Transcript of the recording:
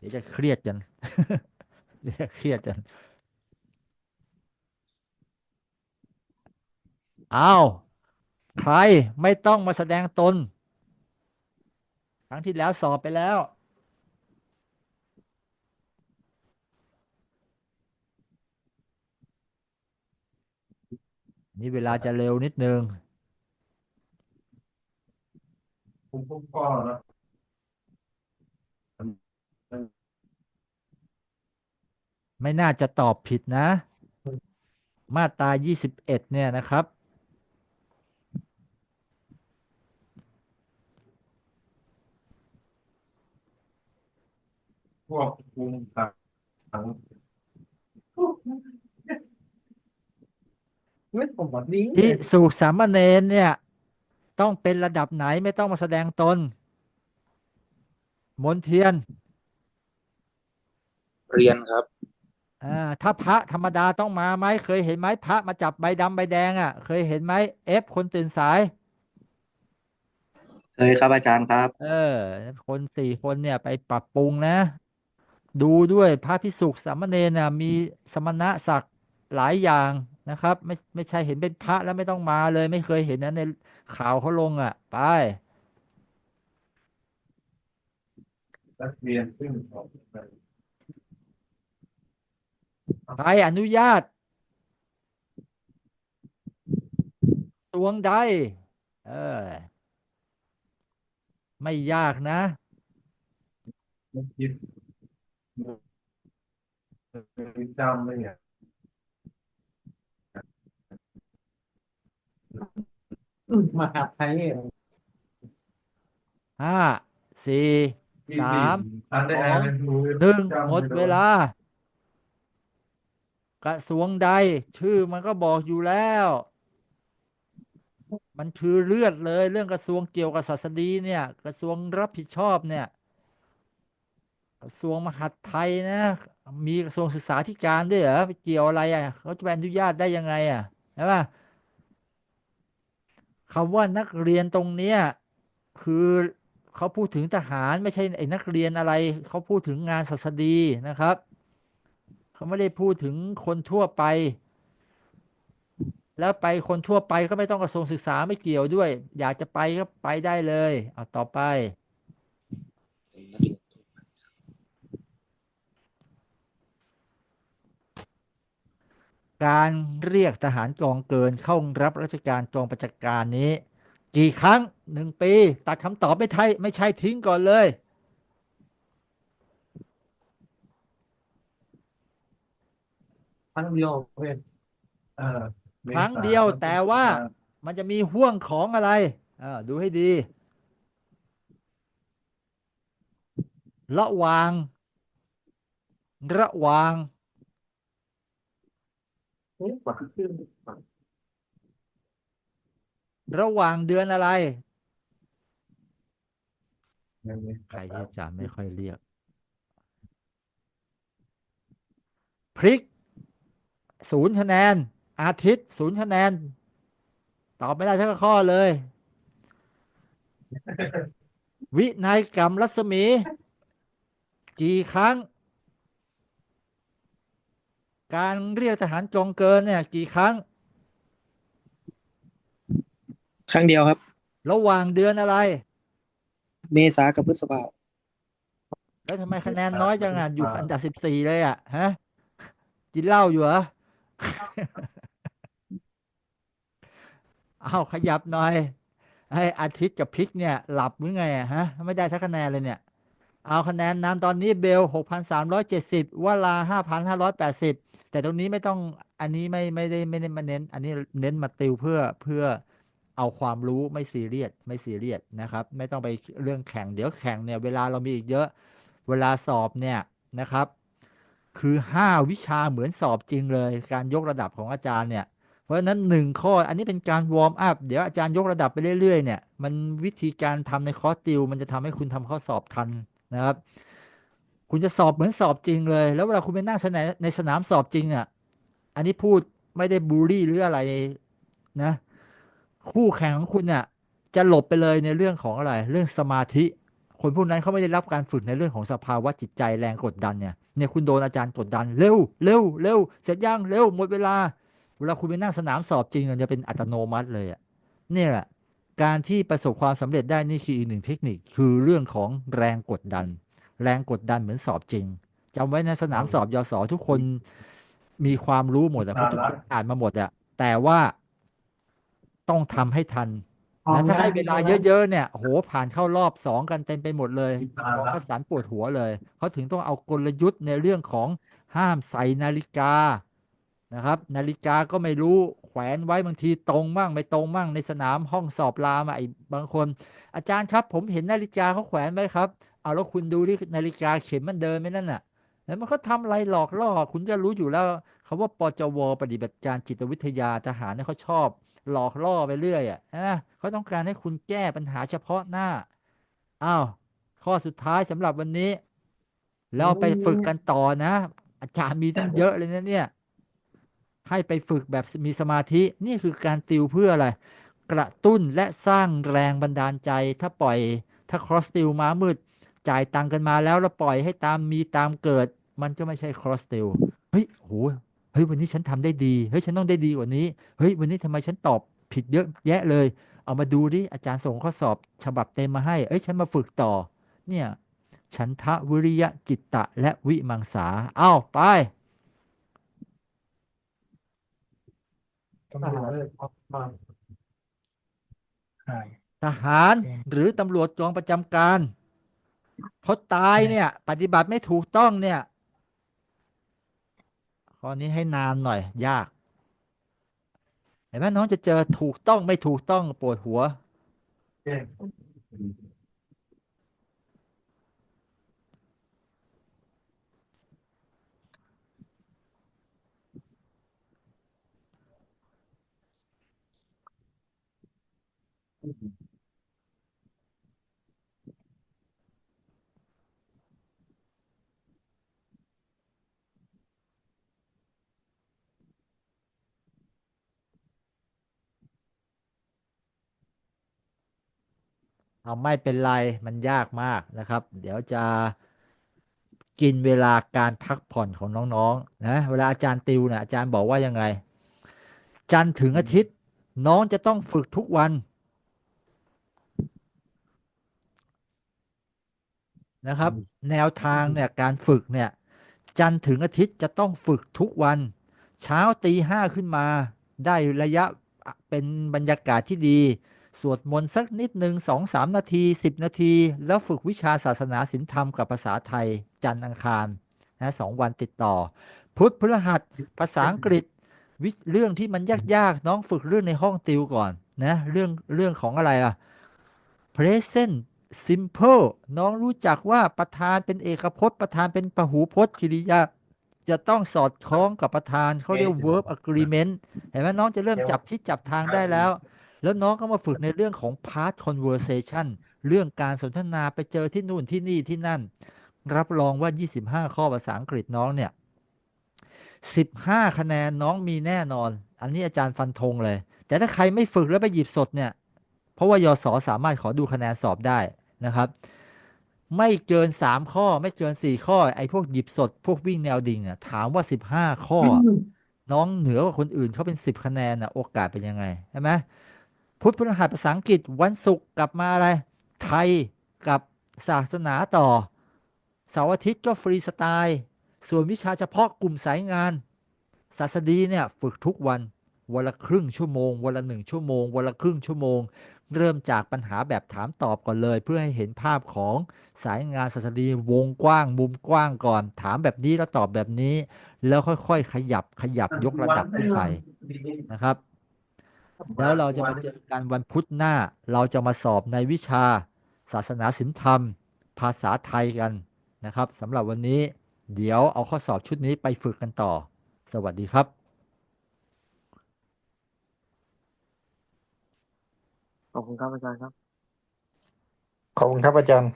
เดี๋ยวจะเครียดกันเดี๋ยวจะเครียดกันอ้าวใครไม่ต้องมาแสดงตน ครั้งที่แล้วสอบไปแล้ว นี่เวลาจะเร็วนิดนึง ผมพวกพ่อนะ ไม่น่าจะตอบผิดนะ มาตรา21เนี่ยนะครับพวกคุมขังไม่ผมแบบนี้พิสุสามเณรเนี่ย ต้องเป็นระดับไหนไม่ต้องมาแสดงตนมนเทียน เรียนครับ อ่าถ้าพระธรรมดาต้องมาไหมเคยเห็นไหมพระมาจับใบดำใบแดงอะ เคยเห็นไหมเอฟคนตื่นสาย เคยครับอาจารย์ครับ เออ คนสี่คนเนี่ยไปปรับปรุงนะ ดูด้วยพระพิสุสามเณรน่ะมีสมณศักดิ์หลายอย่างนะครับ ไม่ไม่ใช่เห็นเป็นพระแล้วไม่ต้องมาเลย ไม่เคยเห็นนะในข่าวเขาลงอะ ไปนักเรียนซึ่งสอบไป ใครอนุญาตตวงใด เออ ไม่ยากนะไม่คิดไม่จำเลยเนี่ยมาหาไทยห้าสี่ที่สามอันได้อ่านเป็นมือหนึ่งจำหมดไโเวลา กระทรวงใด ชื่อมันก็บอกอยู่แล้ว มันคือเลือดเลย เรื่องกระทรวงเกี่ยวกับศาสดีเนี่ย กระทรวงรับผิดชอบเนี่ย กระทรวงมหาดไทยนะ มีกระทรวงศึกษาธิการด้วยเหรอไปเกี่ยวอะไรอะเขาจะไปอนุญาตได้ยังไงอะใช่ปะคำว่านักเรียนตรงเนี้ยคือเขาพูดถึงทหารไม่ใช่ไอ้นักเรียนอะไร เขาพูดถึงงานศาสดีนะครับ เขาไม่ได้พูดถึงคนทั่วไป แล้วไปคนทั่วไปก็ไม่ต้องกระทรวงศึกษาไม่เกี่ยวด้วย อยากจะไปก็ไปได้เลยเอาต่อไป การเรียกทหารกองเกินเข้ารับราชการกองประจำการนี้ กี่ครั้งหนึ่งปี ตัดคำตอบไม่ใช่ไม่ใช่ทิ้งก่อนเลย รั้งเดียวเพื่อนเออครั้งเดียวแต่ว่ามันจะมีห่วงของอะไรอ่าดูให้ดี ระหว่าง ระหว่างเฮ้ยกว่าขึ้นระหว่างเดือนอะไรยังไงใครที่อาจารย์ไม่ค่อยเรียก พริก ศูนย์คะแนน อาทิตย์ศูนย์คะแนน ตอบไม่ได้ทั้งข้อเลย วินัยกรรมรัศมี กี่ครั้ง การเรียกทหารจองเกินเนี่ย กี่ครั้ง ครั้งเดียวครับ ระหว่างเดือนอะไร เมษากับพฤษภาแล้วทำไมคะแนนน้อยจังอะอยู่อันดับสิบสี่เลยอะฮะ กินเหล้าอยู่เหรอ เอาขยับหน่อยให้อาทิตย์กับพริกเนี่ย หลับหรือไงอะฮะ ไม่ได้ทักคะแนนเลยเนี่ย เอาคะแนนนำตอนนี้เบลหกพันสามร้อยเจ็ดสิบวลาห้าพันห้าร้อยแปดสิบแต่ตรงนี้ไม่ต้องอันนี้ไม่ไม่ได้ไม่ได้มาเน้น อันนี้เน้นมาติวเพื่อเพื่อเอาความรู้ไม่ซีเรียสไม่ซีเรียสนะครับ ไม่ต้องไปเรื่องแข่งเดี๋ยวแข่งเนี่ย เวลาเรามีอีกเยอะ เวลาสอบเนี่ยนะครับ คือห้าวิชาเหมือนสอบจริงเลย การยกระดับของอาจารย์เนี่ย เพราะฉะนั้นหนึ่งข้ออันนี้เป็นการวอร์มอัพเดี๋ยวอาจารย์ยกระดับไปเรื่อยๆเนี่ยมันวิธีการทำในคอร์สติว มันจะทำให้คุณทำข้อสอบทันนะครับ คุณจะสอบเหมือนสอบจริงเลย แล้วเวลาคุณไปนั่งในสนามสอบจริงอะอันนี้พูดไม่ได้บูลลี่หรืออะไรนะ คู่แข่งของคุณเนี่ยจะหลบไปเลยในเรื่องของอะไร เรื่องสมาธิ คนพวกนั้นเขาไม่ได้รับการฝึกในเรื่องของสภาวะจิตใจแรงกดดันเนี่ย เนี่ยคุณโดนอาจารย์กดดันเร็วเร็วเร็วเสร็จยังเร็วหมดเวลา เวลาคุณไปนั่งสนามสอบจริงมันจะเป็นอัตโนมัติเลยอะเนี่ยแหละการที่ประสบความสำเร็จได้นี่คืออีกหนึ่งเทคนิคคือเรื่องของแรงกดดัน แรงกดดันเหมือนสอบจริงจำไว้ในสนามสอบยศทุกคนมีความรู้หมดอะเพราะทุกคนอ่านมาหมดอะแต่ว่าต้องทำให้ทัน นะถ้าได้เวลาเยอะๆเนี่ยโหผ่านเข้ารอบสองกันเต็มไปหมดเลยหมอประสานปวดหัวเลยเขาถึงต้องเอากลยุทธ์ในเรื่องของห้ามใส่นาฬิกานะครับ นาฬิกาก็ไม่รู้แขวนไว้บางทีตรงมั่งไม่ตรงมั่งในสนามห้องสอบรามอะไอ้บางคน อาจารย์ครับ ผมเห็นนาฬิกาเขาแขวนไว้ครับเอาแล้วคุณดูที่นาฬิกาเข็มมันเดินไหมนั่นน่ะแล้วมันก็ทำอะไรหลอกล่อคุณจะรู้อยู่แล้ว คำว่าปจว ปฏิบัติการจิตวิทยาทหารเนี่ยเขาชอบ หลอกล่อไปเรื่อยอะเขาต้องการให้คุณแก้ปัญหาเฉพาะหน้าอ้าวข้อสุดท้ายสำหรับวันนี้ เราไปฝึกกันต่อนะ อาจารย์มีตั้งเยอะเลยนะเนี่ย ให้ไปฝึกแบบมีสมาธินี่คือการติวเพื่ออะไร กระตุ้นและสร้างแรงบันดาลใจ ถ้าปล่อย ถ้า cross ติวม้ามืด จ่ายตังค์กันมาแล้วแล้วปล่อยให้ตามมีตามเกิด มันก็ไม่ใช่ cross ติวเฮ้ยโห เฮ้ยวันนี้ฉันทำได้ดีเฮ้ยฉันต้องได้ดีกว่านี้เฮ้ยวันนี้ทำไมฉันตอบผิดเยอะแยะเลย เอามาดูดิอาจารย์ส่งข้อสอบ ฉบับเต็มมาให้ เอ้ยฉันมาฝึกต่อ เนี่ยฉันทะวิริยะจิตตะ และวิมังสาเอ้าไปตำรวจทหารหรือตำรวจกองประจำการเขาตายเนี่ย ปฏิบัติไม่ถูกต้องเนี่ย ข้อนี้ให้นานหน่อย ยาก เห็นไหมน้องจะเจอถูกต้องไม่ถูกต้องปวดหัวแจ้ เอาไม่เป็นไรมันยากมากนะครับ เดี๋ยวจะกินเวลาการพักผ่อนของน้องๆนะเวลาอาจารย์ติวนี่ยอาจารย์บอกว่ายังไง จันทร์ถึงอาทิตย์ น้องจะต้องฝึกทุกวันนะครับ แนวทางเนี่ยการฝึกเนี่ย จันทร์ถึงอาทิตย์จะต้องฝึกทุกวัน เช้าตีห้าขึ้นมา ได้ระยะเป็นบรรยากาศที่ดี สวดมนต์สักนิดหนึ่งสองสามนาทีสิบนาที แล้วฝึกวิชาศาสนาศิลธรรมกับภาษาไทยจันทร์อังคารนะสองวันติดต่อ พุธพฤหัสภาษาอังกฤษวิเรื่องที่มันยากๆ น้องฝึกเรื่องในห้องติวก่อนนะเรื่องเรื่องของอะไรอะ present simple น้องรู้จักว่าประธานเป็นเอกพจน์ ประธานเป็นปหูพจน์กริยา จะต้องสอดคล้องกับประธานเขาเรียก verb agreement เห็นไหมน้องจะเริ่มจับทิศจับทางได้แล้ว แล้วน้องก็มาฝึกในเรื่องของ part conversation เรื่องการสนทนาไปเจอที่นู่นที่นี่ที่นั่น รับรองว่า 25 ข้อภาษาอังกฤษน้องเนี่ย15 คะแนนน้องมีแน่นอน อันนี้อาจารย์ฟันธงเลย แต่ถ้าใครไม่ฝึกแล้วไปหยิบสดเนี่ย เพราะว่ายศสามารถขอดูคะแนนสอบได้นะครับ ไม่เกิน 3 ข้อไม่เกิน 4 ข้อ ไอ้พวกหยิบสด พวกวิ่งแนวดิ่งอะถามว่า 15 ข้ออะน้องเหนือกว่าคนอื่นเขาเป็น 10 คะแนนอะโอกาสเป็นยังไงใช่ไหม พุทธพฤหัสภาษาอังกฤษวันศุกร์กลับมาอะไร ไทยกับศาสนาต่อเสาร์อาทิตย์ก็ฟรีสไตล์ ส่วนวิชาเฉพาะกลุ่มสายงาน ศาสดีเนี่ยฝึกทุกวัน วันละครึ่งชั่วโมง วันละหนึ่งชั่วโมง วันละครึ่งชั่วโมง เริ่มจากปัญหาแบบถามตอบก่อนเลย เพื่อให้เห็นภาพของสายงานศาสดีวงกว้าง มุมกว้างก่อน ถามแบบนี้แล้วตอบแบบนี้ แล้วค่อยๆ ขยับขยับยกระดับขึ้นไปนะครับ แล้วเราจะมาเจอกันวันพุธหน้า เราจะมาสอบในวิชา ศาสนาศิลธรรม ภาษาไทยกันนะครับสำหรับวันนี้เดี๋ยวเอาข้อสอบชุดนี้ไปฝึกกันต่อ สวัสดีครับ ขอบคุณครับอาจารย์ครับ ขอบคุณครับอาจารย์